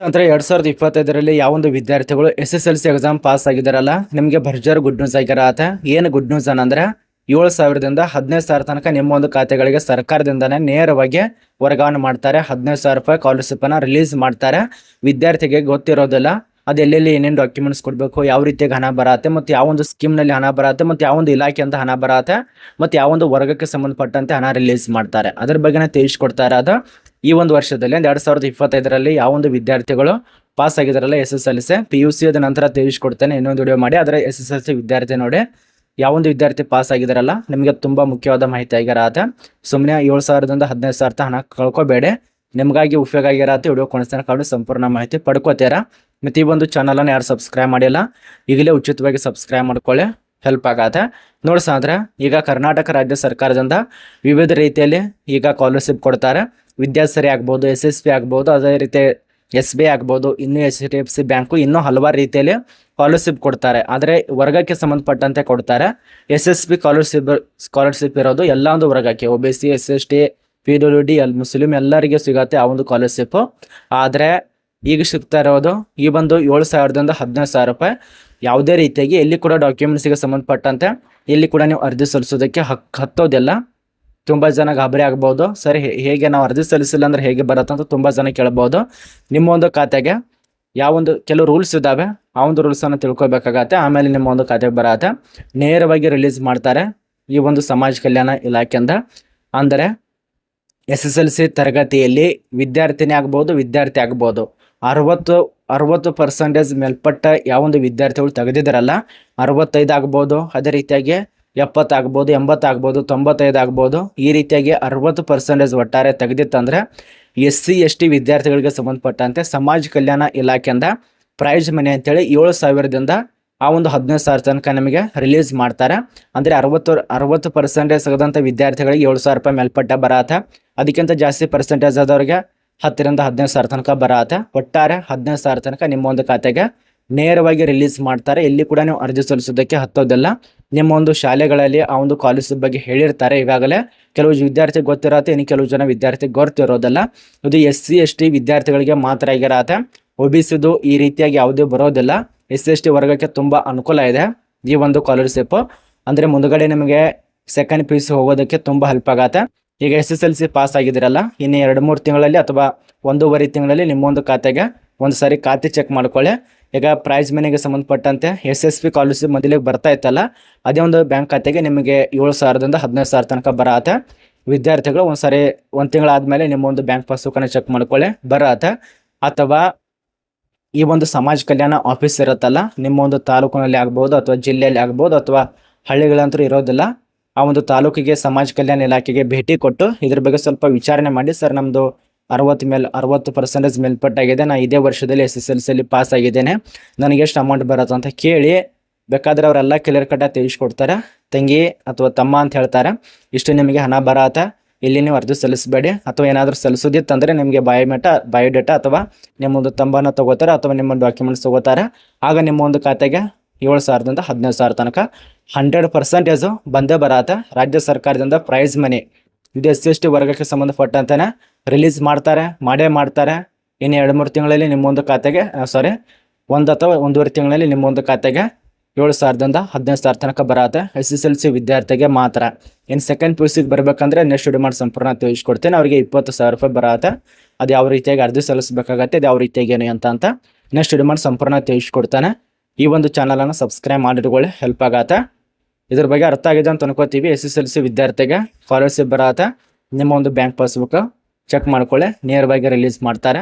ಅಂದ್ರೆ ಎರಡು ಸಾವಿರದ ಇಪ್ಪತ್ತೈದರಲ್ಲಿ ಯಾವೊಂದು ವಿದ್ಯಾರ್ಥಿಗಳು S S L C exam pass ಆಗಿದಾರಲ್ಲ ನಿಮಗೆ ಭರ್ಜರ್ ಗುಡ್ ನ್ಯೂಸ್ ಆಗಿರ ಆತ. ಏನು ಗುಡ್ ನ್ಯೂಸ್ ಅನ್ನಂದ್ರೆ, ಏಳು ಸಾವಿರದಿಂದ ಹದಿನೈದು ಸಾವಿರ ತನಕ ನಿಮ್ಮ ಒಂದು ಖಾತೆಗಳಿಗೆ ಸರ್ಕಾರದಿಂದನೇ ನೇರವಾಗಿ ವರ್ಗಾವಣೆ ಮಾಡ್ತಾರೆ. ಹದಿನೈದು ಸಾವಿರ ರೂಪಾಯಿ ಸ್ಕಾಲರ್ಶಿಪ್ ಅನ್ನ ರಿಲೀಸ್ ಮಾಡ್ತಾರೆ. ವಿದ್ಯಾರ್ಥಿಗೆ ಗೊತ್ತಿರೋದಿಲ್ಲ, ಅದು ಎಲ್ಲೆಲ್ಲಿ ಏನೇನು ಡಾಕ್ಯುಮೆಂಟ್ಸ್ ಕೊಡಬೇಕು, ಯಾವ ರೀತಿಯಾಗಿ ಹಣ ಬರತ್ತೆ, ಮತ್ತು ಯಾವೊಂದು ಸ್ಕೀಮ್ನಲ್ಲಿ ಹಣ ಬರತ್ತೆ, ಮತ್ತು ಯಾವೊಂದು ಅಂತ ಹಣ ಬರತ್ತೆ, ಮತ್ತು ಯಾವೊಂದು ವರ್ಗಕ್ಕೆ ಸಂಬಂಧಪಟ್ಟಂತೆ ಹಣ ರಿಲೀಸ್ ಮಾಡ್ತಾರೆ. ಅದ್ರ ಬಗ್ಗೆನೇ ತಿಳಿಸ್ಕೊಡ್ತಾರೆ ಅದು ಈ ಒಂದು ವರ್ಷದಲ್ಲಿ ಅಂದ್ರೆ ಎರಡ್ ಸಾವಿರದ ಇಪ್ಪತ್ತೈದರಲ್ಲಿ ಯಾವೊಂದು ವಿದ್ಯಾರ್ಥಿಗಳು pass ಆಗಿದಾರಲ್ಲ S S L C P U C ಅದ ನಂತರ ತಿಳಿಸ್ಕೊಡ್ತೇನೆ, ಇನ್ನೊಂದು ವಿಡಿಯೋ ಮಾಡಿ. ಆದರೆ ಎಸ್ ಎಸ್ ಎಲ್ ಸಿ ವಿದ್ಯಾರ್ಥಿ ನೋಡಿ ಯಾವೊಂದು ವಿದ್ಯಾರ್ಥಿ ಪಾಸ್ ಆಗಿದಾರಲ್ಲ ನಿಮಗೆ ತುಂಬಾ ಮುಖ್ಯವಾದ ಮಾಹಿತಿ ಆಗಿರಾತ ಸುಮ್ಮನೆ ಏಳು ಸಾವಿರದಿಂದ ಹದಿನೈದು ಸಾವಿರದ ಹಣ ಕಳ್ಕೊಬೇಡಿ. ನಿಮಗಾಗಿ ಉಪಯೋಗ ಆಗಿರತ್ತೆ. ವಿಡಿಯೋ ಕೊನೆಸ್ತಾನೆ ಕಾಡು ಸಂಪೂರ್ಣ ಮಾಹಿತಿ ಪಡ್ಕೋತೀರ? ಮತ್ತು ಈ ಒಂದು ಚಾನಲನ್ನು ಯಾರು ಸಬ್ಸ್ಕ್ರೈಬ್ ಮಾಡಿಲ್ಲ, ಈಗಲೇ ಉಚಿತವಾಗಿ ಸಬ್ಸ್ಕ್ರೈಬ್ ಮಾಡ್ಕೊಳ್ಳಿ ಹೆಲ್ಪ್ ಆಗತ್ತೆ. ನೋಡ್ಸಾದ್ರೆ ಈಗ ಕರ್ನಾಟಕ ರಾಜ್ಯ ಸರ್ಕಾರದಿಂದ ವಿವಿಧ ರೀತಿಯಲ್ಲಿ ಈಗ ಸ್ಕಾಲರ್ಶಿಪ್ ಕೊಡ್ತಾರೆ. ವಿದ್ಯಾಸರಿ ಆಗ್ಬೋದು ಎಸ್ ಎಸ್ ಬಿ ಆಗ್ಬೋದು, ಅದೇ ರೀತಿ ಎಸ್ ಬಿ ಐ ಆಗ್ಬೋದು, ಇನ್ನೂ H D F C bank ಇನ್ನೂ ಹಲವಾರು ರೀತಿಯಲ್ಲಿ ಸ್ಕಾಲರ್ಶಿಪ್ ಕೊಡ್ತಾರೆ. ಆದರೆ ವರ್ಗಕ್ಕೆ ಸಂಬಂಧಪಟ್ಟಂತೆ ಕೊಡ್ತಾರೆ. S S B scholarship scholarship ಇರೋದು ಎಲ್ಲ ಒಂದು ವರ್ಗಕ್ಕೆ. O B C S S T P W D L Muslim ಎಲ್ಲರಿಗೆ ಸಿಗತ್ತೆ ಆ ಒಂದು ಸ್ಕಾಲರ್ಶಿಪ್ಪು ಆದರೆ ಈಗ ಸಿಗ್ತಾ ಇರೋದು ಈ ಒಂದು ಏಳು ಸಾವಿರದಿಂದ ಹದಿನೈದು ಸಾವಿರ ರೂಪಾಯಿ. ಯಾವುದೇ ರೀತಿಯಾಗಿ ಎಲ್ಲಿ ಕೂಡ ಡಾಕ್ಯುಮೆಂಟ್ಸಿಗೆ ಸಂಬಂಧಪಟ್ಟಂತೆ ಇಲ್ಲಿ ಕೂಡ ನೀವು ಅರ್ಜಿ ಸಲ್ಲಿಸೋದಕ್ಕೆ ಹಕ್, ಹತ್ತೋದಿಲ್ಲ. ತುಂಬ ಜನ ಗಾಬರಿ ಆಗ್ಬೋದು. ಸರಿ ಹೇಗೆ ನಾವು ಅರ್ಜಿ ಸಲ್ಲಿಸಿಲ್ಲ ಅಂದ್ರೆ ಹೇಗೆ ಬರುತ್ತೆ ಅಂತ ತುಂಬ ಜನ ಕೇಳ್ಬೋದು. ನಿಮ್ಮ ಒಂದು ಖಾತೆಗೆ ಯಾವೊಂದು ಕೆಲವು ರೂಲ್ಸ್ ಇದ್ದಾವೆ. ಆ ಒಂದು ರೂಲ್ಸನ್ನು ತಿಳ್ಕೊಬೇಕಾಗತ್ತೆ. ಆಮೇಲೆ ನಿಮ್ಮ ಒಂದು ಖಾತೆಗೆ ಬರತ್ತೆ. ನೇರವಾಗಿ ರಿಲೀಸ್ ಮಾಡ್ತಾರೆ ಈ ಒಂದು ಸಮಾಜ ಕಲ್ಯಾಣ ಇಲಾಖೆಯಿಂದ. ಅಂದರೆ ಎಸ್ ಎಸ್ ಎಲ್ ಸಿ ತರಗತಿಯಲ್ಲಿ ವಿದ್ಯಾರ್ಥಿನಿ ಆಗ್ಬೋದು, ವಿದ್ಯಾರ್ಥಿ ಆಗ್ಬೋದು. ಅರವತ್ತು ಅರವತ್ತು ಪರ್ಸೆಂಟೇಜ್ ಮೇಲ್ಪಟ್ಟ ಯಾವೊಂದು ವಿದ್ಯಾರ್ಥಿಗಳು ತೆಗೆದಿದ್ದಾರಲ್ಲ, ಅರವತ್ತೈದು ಆಗ್ಬೋದು. ಅದೇ ರೀತಿಯಾಗಿ ಎಪ್ಪತ್ತು ಎಂಬತ್ತಾಗ್ಬೋದು ತೊಂಬತ್ತೈದು ಆಗ್ಬೋದು ಈ ರೀತಿಯಾಗಿ ಅರವತ್ತು ಪರ್ಸೆಂಟೇಜ್ ಒಟ್ಟಾರೆ ತೆಗೆದಿತ್ತಂದ್ರೆ ಎಸ್ ಸಿ, ಎಸ್ ಟಿ ವಿದ್ಯಾರ್ಥಿಗಳಿಗೆ ಸಂಬಂಧಪಟ್ಟಂತೆ ಸಮಾಜ ಕಲ್ಯಾಣ ಇಲಾಖೆಯಿಂದ ಪ್ರೈಜ್ ಮನೆ ಅಂತೇಳಿ ಏಳು ಸಾವಿರದಿಂದ ಆ ಒಂದು ಹದಿನೈದು ಸಾವಿರ ತನಕ ನಮಗೆ ರಿಲೀಸ್ ಮಾಡ್ತಾರೆ. ಅಂದರೆ ಅರವತ್ತು ಅರವತ್ತು ಪರ್ಸೆಂಟೇಜ್ ತೆಗೆದಂಥ ವಿದ್ಯಾರ್ಥಿಗಳಿಗೆ ಏಳು ಸಾವಿರ ರೂಪಾಯಿ ಮೇಲ್ಪಟ್ಟ ಬರತ್ತೆ ಅದಕ್ಕಿಂತ ಜಾಸ್ತಿ ಪರ್ಸೆಂಟೇಜ್ ಆದವ್ರಿಗೆ ಹತ್ತರಿಂದ ಹದಿನೈದು ಸಾವಿರ ತನಕ ಬರತ್ತೆ ಒಟ್ಟಾರೆ ಹದಿನೈದು ಸಾವಿರ ತನಕ ನಿಮ್ಮ ಒಂದು ಖಾತೆಗೆ ನೇರವಾಗಿ ರಿಲೀಸ್ ಮಾಡ್ತಾರೆ. ಇಲ್ಲಿ ಕೂಡ ನೀವು ಅರ್ಜಿ ಸಲ್ಲಿಸೋದಕ್ಕೆ ಹತ್ತೋದಿಲ್ಲ. ನಿಮ್ಮ ಒಂದು ಶಾಲೆಗಳಲ್ಲಿ ಆ ಒಂದು ಕಾಲೇಜ್ ಬಗ್ಗೆ ಹೇಳಿರ್ತಾರೆ. ಈಗಾಗಲೇ ಕೆಲವು ವಿದ್ಯಾರ್ಥಿ ಗೊತ್ತಿರತ್ತೆ, ಇನ್ನು ಕೆಲವು ಜನ ವಿದ್ಯಾರ್ಥಿ ಗೊತ್ತಿರೋದಿಲ್ಲ. ಇದು ಎಸ್ ಸಿ, ಎಸ್ ಟಿ ವಿದ್ಯಾರ್ಥಿಗಳಿಗೆ ಮಾತ್ರ ಆಗಿರತ್ತೆ. ಒ ಬಿ ಸಿದು ಈ ರೀತಿಯಾಗಿ ಯಾವುದೇ ಬರೋದಿಲ್ಲ. ಎಸ್ ಎಸ್ ಟಿ ವರ್ಗಕ್ಕೆ ತುಂಬ ಅನುಕೂಲ ಇದೆ ಈ ಒಂದು ಸ್ಕಾಲರ್ಶಿಪ್ ಅಂದರೆ ಮುಂದುಗಡೆ ನಿಮಗೆ ಸೆಕೆಂಡ್ ಪಿ ಯು ಸಿ ಹೋಗೋದಕ್ಕೆ ತುಂಬ ಹೆಲ್ಪ್ ಆಗತ್ತೆ. ಈಗ S S L C pass ಆಗಿದ್ದೀರಲ್ಲ, ಇನ್ನು ಎರಡು ಮೂರು ತಿಂಗಳಲ್ಲಿ ಅಥವಾ ಒಂದೂವರೆ ತಿಂಗಳಲ್ಲಿ ನಿಮ್ಮೊಂದು ಖಾತೆಗೆ ಒಂದು ಸಾರಿ ಖಾತೆ ಚೆಕ್ ಮಾಡ್ಕೊಳ್ಳಿ. ಈಗ ಪ್ರೈಸ್ ಮನಿಗೆ ಸಂಬಂಧಪಟ್ಟಂತೆ ಎಸ್ ಎಸ್ ಪಿ ಸ್ಕಾಲರ್ಶಿಪ್ ಮೊದಲಿಗೆ ಬರ್ತಾ ಇತ್ತಲ್ಲ, ಅದೇ ಒಂದು ಬ್ಯಾಂಕ್ ಖಾತೆಗೆ ನಿಮಗೆ ಏಳು ಸಾವಿರದಿಂದ ಹದಿನೈದು ಸಾವಿರ ತನಕ ಬರತ್ತೆ. ವಿದ್ಯಾರ್ಥಿಗಳು ಒಂದು ಸಾರಿ, ಒಂದು ತಿಂಗಳಾದ್ಮೇಲೆ ನಿಮ್ಮ ಒಂದು ಬ್ಯಾಂಕ್ ಪಾಸ್ಬುಕ್ಕನ್ನು ಚೆಕ್ ಮಾಡ್ಕೊಳ್ಳಿ, ಬರತ್ತೆ. ಅಥವಾ ಈ ಒಂದು ಸಮಾಜ ಕಲ್ಯಾಣ ಆಫೀಸ್ ಇರುತ್ತಲ್ಲ ನಿಮ್ಮ ಒಂದು ತಾಲೂಕಿನಲ್ಲಿ ಆಗ್ಬೋದು ಅಥವಾ ಜಿಲ್ಲೆಯಲ್ಲಿ ಆಗ್ಬೋದು ಅಥವಾ ಹಳ್ಳಿಗಳಂತೂ ಇರೋದಿಲ್ಲ ಆ ಒಂದು ತಾಲೂಕಿಗೆ, ಸಮಾಜ ಕಲ್ಯಾಣ ಇಲಾಖೆಗೆ ಭೇಟಿ ಕೊಟ್ಟು ಇದ್ರ ಬಗ್ಗೆ ಸ್ವಲ್ಪ ವಿಚಾರಣೆ ಮಾಡಿ. ಸರ್ ನಮ್ಮದು ಅರವತ್ತು ಮೇಲೆ, ಅರವತ್ತು ಪರ್ಸೆಂಟೇಜ್ ಮೇಲ್ಪಟ್ಟಾಗಿದೆ. ನಾನು ಇದೇ ವರ್ಷದಲ್ಲಿ ಎಸ್ ಎಸ್ ಎಲ್ ಸಿಯಲ್ಲಿ ಪಾಸ್ ಆಗಿದ್ದೇನೆ. ನನಗೆ ಎಷ್ಟು ಅಮೌಂಟ್ ಬರುತ್ತೆ ಅಂತ ಕೇಳಿ ಬೇಕಾದ್ರೆ ಅವರೆಲ್ಲ ಕ್ಲಿಯರ್ ಕಟ್ಟಾಗಿ ತಿಳಿಸ್ಕೊಡ್ತಾರೆ. ತಂಗಿ ಅಥವಾ ತಮ್ಮ ಅಂತ ಹೇಳ್ತಾರೆ, ಇಷ್ಟು ನಿಮಗೆ ಹಣ ಬರತ್ತ, ಇಲ್ಲಿ ನೀವು ಅರ್ಜಿ ಸಲ್ಲಿಸಬೇಡಿ. ಅಥವಾ ಏನಾದರೂ ಸಲ್ಲಿಸೋದಿತ್ತಂದರೆ ನಿಮಗೆ ಬಯೋಮೆಟ ಬಯೋಡೇಟಾ ಅಥವಾ ನಿಮ್ಮೊಂದು ತಂಬನ ತಗೋತಾರೆ ಅಥವಾ ನಿಮ್ಮ ಡಾಕ್ಯುಮೆಂಟ್ಸ್ ತಗೋತಾರೆ. ಆಗ ನಿಮ್ಮ ಒಂದು ಖಾತೆಗೆ ಏಳು ಸಾವಿರದಿಂದ ಹದಿನೈದು ಸಾವಿರ ತನಕ ಹಂಡ್ರೆಡ್ ಪರ್ಸೆಂಟೇಜು ಬಂದೇ ಬರತ್ತೆ. ರಾಜ್ಯ ಸರ್ಕಾರದಿಂದ ಪ್ರೈಸ್ ಮನಿ. ಇದು ಎಸ್ ಸಿ ಎಸ್ ಟಿ ವರ್ಗಕ್ಕೆ ಸಂಬಂಧಪಟ್ಟಂತೆನೇ ರಿಲೀಸ್ ಮಾಡ್ತಾರೆ, ಮಾಡೇ ಮಾಡ್ತಾರೆ. ಇನ್ನು ಎರಡು ಮೂರು ತಿಂಗಳಲ್ಲಿ ನಿಮ್ಮೊಂದು ಖಾತೆಗೆ ಸಾರಿ ಒಂದು ಅಥವಾ ಒಂದೂವರೆ ತಿಂಗಳಲ್ಲಿ ನಿಮ್ಮೊಂದು ಖಾತೆಗೆ ಏಳು ಸಾವಿರದಿಂದ ಹದಿನೈದು ಸಾವಿರ ತನಕ ಬರತ್ತೆ. ಎಸ್ ಎಸ್ ಎಲ್ ಸಿ ವಿದ್ಯಾರ್ಥಿಗೆ ಮಾತ್ರ. ಇನ್ನು ಸೆಕೆಂಡ್ ಪಿ ಯು ಸಿಗೆ ಬರಬೇಕಂದ್ರೆ ನೆಕ್ಸ್ಟ್ ಮಾಡಿ ಸಂಪೂರ್ಣ ತಿಳಿಸ್ಕೊಡ್ತೇನೆ. ಅವರಿಗೆ ಇಪ್ಪತ್ತು ಸಾವಿರ ರೂಪಾಯಿ ಬರತ್ತೆ. ಅದು ಯಾವ ರೀತಿಯಾಗಿ ಅರ್ಜಿ ಸಲ್ಲಿಸಬೇಕಾಗತ್ತೆ, ಅದು ಯಾವ ರೀತಿಯಾಗಿ ಏನು ಅಂತ ಅಂತ ನೆಕ್ಸ್ಟ್ ಮಾಡಿ ಸಂಪೂರ್ಣ ತಿಳಿಸ್ಕೊಡ್ತಾನೆ. ಈ ಒಂದು ಚಾನಲನ್ನು ಸಬ್ಸ್ಕ್ರೈಬ್ ಮಾಡಿಟ್ಕೊಳ್ಳಿ ಹೆಲ್ಪ್ ಆಗತ್ತೆ. ಇದ್ರ ಬಗ್ಗೆ ಅರ್ಥ ಆಗಿದೆ ಅಂತ ಅನ್ಕೋತೀವಿ. ಎಸ್ ಎಸ್ ಎಲ್ ಸಿ ವಿದ್ಯಾರ್ಥಿಗೆ ಸ್ಕಾಲರ್ಶಿಪ್ ಬರತ್ತೆ ನಿಮ್ಮ ಒಂದು ಬ್ಯಾಂಕ್ ಪಾಸ್ಬುಕ್ ಚೆಕ್ ಮಾಡ್ಕೊಳ್ಳಿ. ಬೈಗೆ ರಿಲೀಸ್ ಮಾಡ್ತಾರೆ.